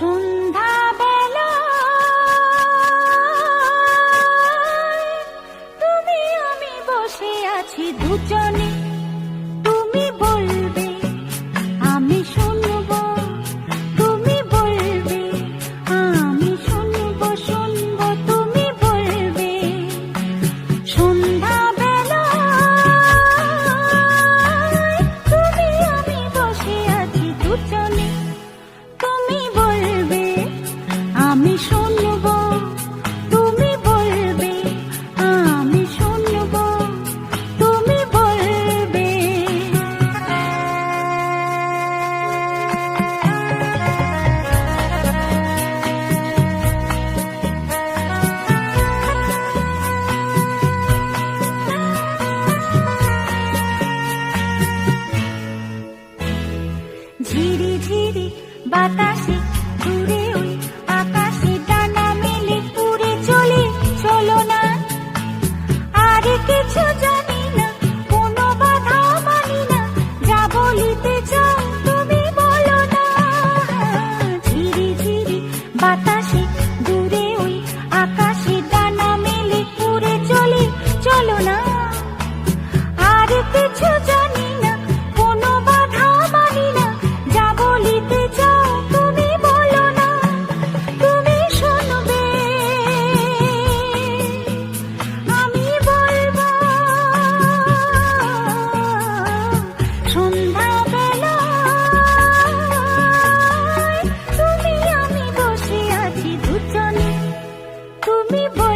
সন্ধ্যা তুমি আমি বসে আছি দুজনে। তুমি বলবে আমি তুমি বলবে ঝিরি ঝিরি বাতাসে Batalha. me.